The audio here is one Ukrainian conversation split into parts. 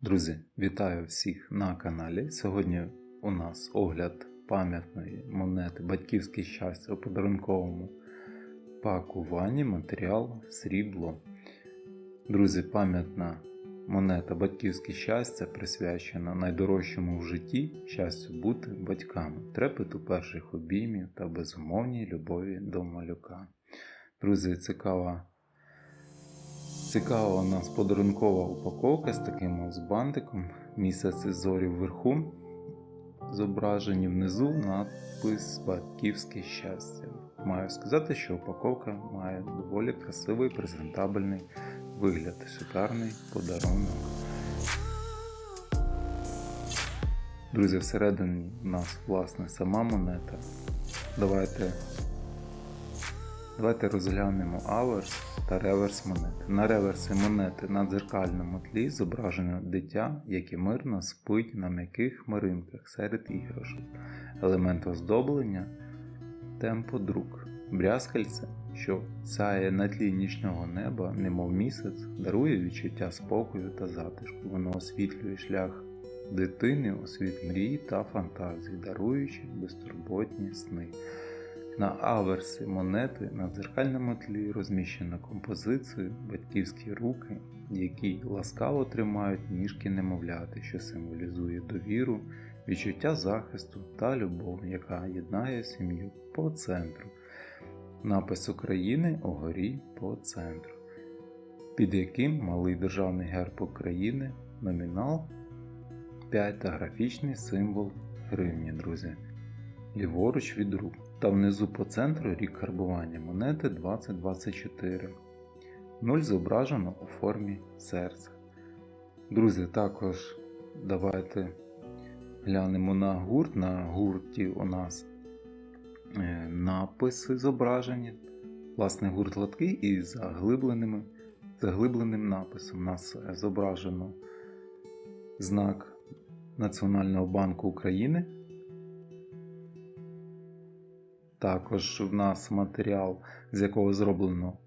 Друзі, вітаю всіх на каналі. Сьогодні у нас огляд пам'ятної монети Батьківське щастя у подарунковому пакуванні матеріал срібло. Друзі, пам'ятна монета Батьківське щастя присвячена найдорожчому в житті щастю бути батьками, трепету перших обіймів та безумовній любові до малюка. Друзі, цікава Цікава у нас подарункова упаковка з таким ось бантиком. Місяць і зорі вверху. Зображені внизу надпис Батьківське щастя. Маю сказати, що упаковка має доволі красивий презентабельний вигляд. Шикарний подарунок. Друзі, всередині у нас власне сама монета. Давайте Давайте розглянемо аверс та реверс монети. На реверсі монети на дзеркальному тлі зображено дитя, яке мирно спить на м'яких хмаринках серед іграшок. Елемент оздоблення темподрук. Брязкальце, що сяє на тлі нічного неба, немов місяць, дарує відчуття спокою та затишку. Воно освітлює шлях дитини у світ мрій та фантазій, даруючи безтурботні сни. На аверсі монети на дзеркальному тлі розміщено композицію батьківські руки, які ласкаво тримають ніжки немовляти, що символізує довіру, відчуття захисту та любов, яка єднає сім'ю по центру. Напис України угорі по центру, під яким малий державний герб України, номінал 5 та графічний символ гривні, друзі. Ліворуч від рук та внизу по центру рік карбування монети 2024. 0 зображено у формі серця. Друзі, також давайте глянемо на гурт. На гурті у нас е, написи зображені. Власне, гурт гладкий і заглибленими, заглибленим написом. У нас е, зображено знак Національного банку України. Також в нас матеріал, з якого зроблено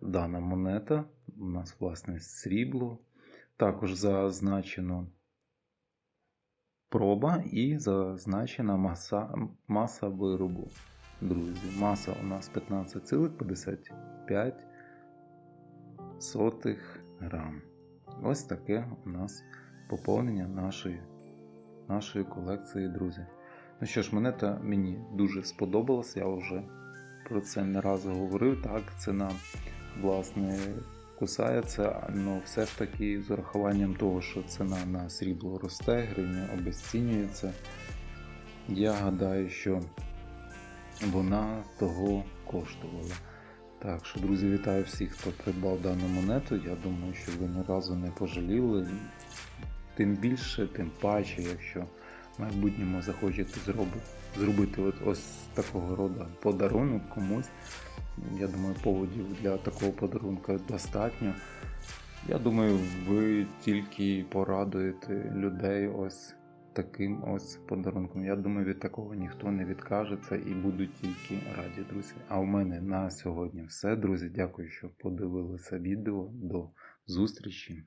дана монета. У нас, власне, срібло. Також зазначено проба і зазначена маса, маса виробу. Друзі, маса у нас 15,55 грам. Ось таке у нас поповнення нашої, нашої колекції, друзі. Ну що ж, монета мені дуже сподобалась, я вже про це не раз говорив. Так, ціна, власне, кусається, але все ж таки з урахуванням того, що ціна на срібло росте, гривня обесцінюється. Я гадаю, що вона того коштувала. Так що, друзі, вітаю всіх, хто придбав дану монету. Я думаю, що ви ні разу не пожаліли. Тим більше, тим паче, якщо в майбутньому захочете зробити, зробити от ось такого роду подарунок комусь. Я думаю, поводів для такого подарунка достатньо. Я думаю, ви тільки порадуєте людей ось таким ось подарунком. Я думаю, від такого ніхто не відкажеться і будуть тільки раді, друзі. А у мене на сьогодні все, друзі. Дякую, що подивилися відео. До зустрічі!